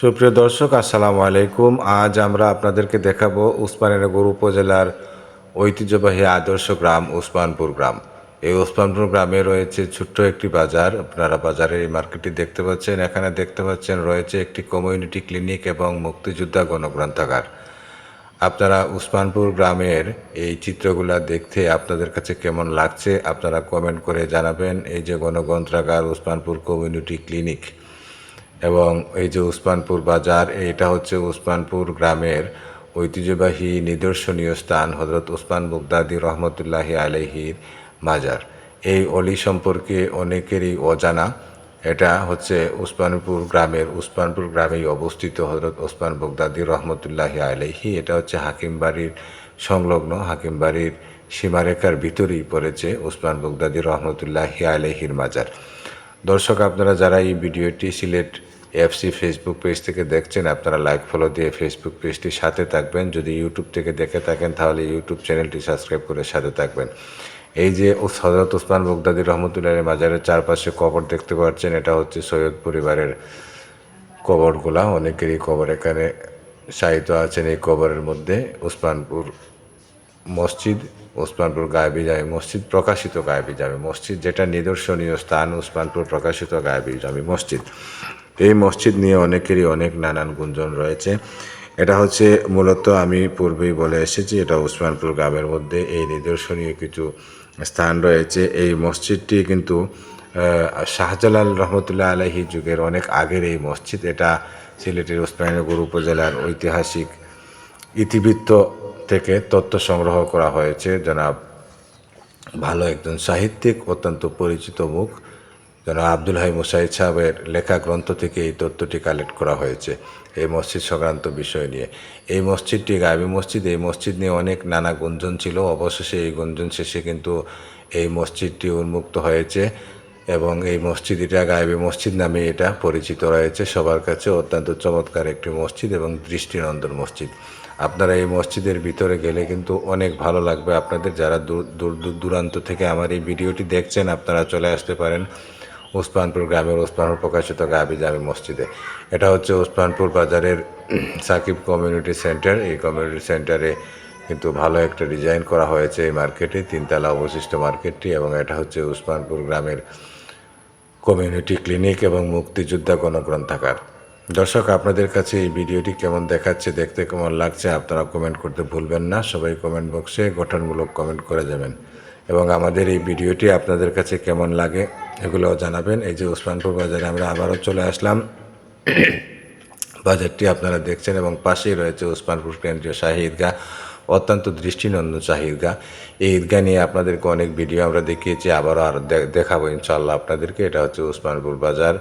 সুপ্রিয় দর্শক, আসসালামু আলাইকুম। আজ আমরা আপনাদেরকে দেখাবো উসমানীনগর উপজেলার ঐতিহ্যবাহী আদর্শ গ্রাম, উসমানপুর গ্রাম। এই উসমানপুর গ্রামে রয়েছে ছোট্ট একটি বাজার। আপনারা বাজারের এই মার্কেটটি দেখতে পাচ্ছেন। এখানে দেখতে পাচ্ছেন রয়েছে একটি কমিউনিটি ক্লিনিক এবং মুক্তিযোদ্ধা গণগ্রন্থাগার। আপনারা উসমানপুর গ্রামের এই চিত্রগুলো দেখতে আপনাদের কাছে কেমন লাগছে, আপনারা কমেন্ট করে জানাবেন। এই যে গণগ্রন্থাগার, উসমানপুর কমিউনিটি ক্লিনিক এবং এই যে উসমানপুর বাজার এটা হচ্ছে উসমানপুর গ্রামের ঐতিহ্যবাহী নিদর্শনীয় স্থান হজরত উসমান বুগদাদি রহমতুল্লাহি আলহির মাজার। এই অলি সম্পর্কে অনেকেরই অজানা। এটা হচ্ছে উসমানপুর গ্রামের, উসমানপুর গ্রামেই অবস্থিত হজরত ওসমান বগদাদি রহমতুল্লাহি আলহি এটা হচ্ছে হাকিমবাড়ির সংলগ্ন হাকিমবাড়ির সীমারেখার ভিতরেই পড়েছে ওসমান বগদাদি রহমতুল্লাহি আলহির মাজার। দর্শক, আপনারা যারা এই ভিডিওটি সিলেট এফসি ফেসবুক পেজ থেকে দেখছেন, আপনারা লাইক ফলো দিয়ে ফেসবুক পেজটির সাথে থাকবেন। যদি ইউটিউব থেকে দেখে থাকেন, তাহলে ইউটিউব চ্যানেলটি সাবস্ক্রাইব করে সাথে থাকবেন। এই যে হজরত ওসমান বগদাদি রহমতুল্লাহ মাজারের চারপাশে কবর দেখতে পাচ্ছেন, এটা হচ্ছে সৈয়দ পরিবারের কবরগুলা। অনেকেরই কবর এখানে সাহিত্য আছেন এই কবরের মধ্যে। ওসমানপুর মসজিদ ওসমানপুর গায়েবী জামি মসজিদ, প্রকাশিত গায়েবী জামি মসজিদ, যেটা নিদর্শনীয় স্থান ওসমানপুর প্রকাশিত গায়েবী জামি মসজিদ। এই মসজিদ নিয়ে অনেকেরই অনেক নানান গুঞ্জন রয়েছে। এটা হচ্ছে মূলত আমি পূর্বেই বলে এসেছি, এটা ওসমানপুর গ্রামের মধ্যে এই নিদর্শনীয় কিছু স্থান রয়েছে। এই মসজিদটি কিন্তু শাহজালাল রহমতুল্লাহ আলহি যুগের অনেক আগের এই মসজিদ। এটা সিলেটের ওসমানীনগর উপজেলার ঐতিহাসিক ইতিবৃত্ত থেকে তথ্য সংগ্রহ করা হয়েছে। জনাব ভালো একজন সাহিত্যিক, অত্যন্ত পরিচিত মুখ। জনাব আব্দুল হাই মুসাইদ সাহেবের লেখা গ্রন্থ থেকে এই তথ্যটি কালেক্ট করা হয়েছে এই মসজিদ সংক্রান্ত বিষয় নিয়ে। এই মসজিদটি, গাবি মসজিদ, এই মসজিদ নিয়ে অনেক নানা গুঞ্জন ছিল। অবশেষে এই গুঞ্জন শেষে কিন্তু এই মসজিদটি উন্মুক্ত হয়েছে এবং এই মসজিদ এটা গায়েবী মসজিদ নামে এটা পরিচিত রয়েছে। সবার কাছে অত্যন্ত চমৎকার একটি মসজিদ এবং দৃষ্টিনন্দন মসজিদ। আপনারা এই মসজিদের ভিতরে গেলে কিন্তু অনেক ভালো লাগবে। আপনাদের যারা দূর দূর, দূরান্ত থেকে আমার এই ভিডিওটি দেখছেন, আপনারা চলে আসতে পারেন। ওসমানপুর গ্রামের ওসমানপুর প্রকাশিত গাবি জামি মসজিদে। এটা হচ্ছে ওসমানপুর বাজারের সাকিব কমিউনিটি সেন্টার। এই কমিউনিটি সেন্টারে কিন্তু ভালো একটা ডিজাইন করা হয়েছে এই মার্কেটে, তিনতলা অবশিষ্ট মার্কেটটি এবং এটা হচ্ছে উসমানপুর গ্রামের কমিউনিটি ক্লিনিক এবং মুক্তিযোদ্ধা গণগ্রন্থাগার। দর্শক, আপনাদের কাছে এই ভিডিওটি কেমন দেখাচ্ছে, দেখতে কেমন লাগছে, আপনারা কমেন্ট করতে ভুলবেন না। সবাই কমেন্ট বক্সে গঠনমূলক কমেন্ট করে যাবেন। এবং আমাদের এই ভিডিওটি আপনাদের কাছে কেমন লাগে এগুলো জানাবেন। এই যে ওসমানপুর বাজারে আমরা আবারও চলে আসলাম। বাজারটি আপনারা দেখছেন এবং পাশেই রয়েছে ওসমানপুর কেন্দ্রীয় শাহী ঈদগাহ, অত্যন্ত দৃষ্টিনন্দন শাহী ঈদগাহ। এই ঈদগাহ নিয়ে আপনাদেরকে অনেক ভিডিও আমরা দেখিয়েছি, আবারও আর দেখাবো ইনশাল্লাহ আপনাদেরকে। এটা হচ্ছে ওসমানপুর বাজার।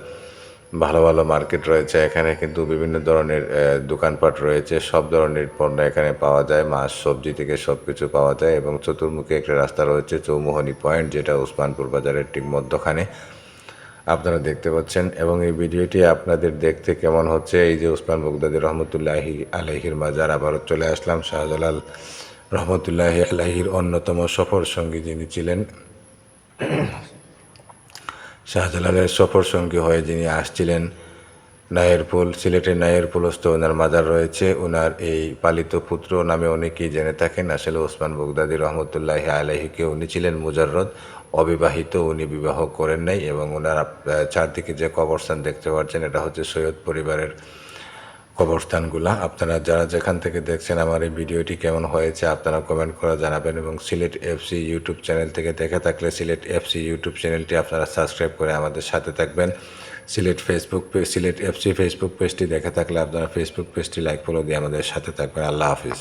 ভালো ভালো মার্কেট রয়েছে। এখানে কিন্তু বিভিন্ন ধরনের দোকানপাট রয়েছে। সব ধরনের পণ্য এখানে পাওয়া যায়। মাছ, সবজি থেকে সব কিছু পাওয়া যায় এবং চতুর্মুখী একটা রাস্তা রয়েছে, চৌমোহনী পয়েন্ট, যেটা উসমানপুর বাজারের ঠিক মধ্যখানে। আপনারা দেখতে পাচ্ছেন এবং এই ভিডিওটি আপনাদের দেখতে কেমন হচ্ছে? এই যে উসমান বগদাদি রহমতুল্লাহি আলহির মাজার, আবারও চলে আসলাম। শাহজালাল রহমতুল্লাহি আলহির অন্যতম সফর সঙ্গী যিনি ছিলেন। শাহজালালের সফর সঙ্গী হয়ে যিনি আসছিলেন, নায়েরপুল, সিলেটের নায়েরপুলস্থ ওনার মাদার রয়েছে। ওনার এই পালিত পুত্র নামে অনেকেই জেনে থাকেন, আসলে ওসমান বগদাদি রহমতুল্লাহ আলহিকে উনি ছিলেন মুজাররদ। অবিবাহিত উনি বিবাহ করেন নাই এবং ওনার চারদিকে যে কবরস্থান দেখতে পাচ্ছেন, এটা হচ্ছে সৈয়দ পরিবারের কবরস্থানগুলা। আপনারা যারা যেখান থেকে দেখছেন আমার এই ভিডিওটি কেমন হয়েছে, আপনারা কমেন্ট করে জানাবেন এবং সিলেট এফসি ইউটিউব চ্যানেল থেকে দেখে থাকলে সিলেট এফসি ইউটিউব চ্যানেলটি আপনারা সাবস্ক্রাইব করে আমাদের সাথে থাকবেন। Sylhet Facebook page Sylhet FC Facebook পেজটি দেখে থাকলে আপনারা ফেসবুক পেজটি লাইক ফলো দিয়ে আমাদের সাথে থাকবেন। আল্লাহ হাফিজ।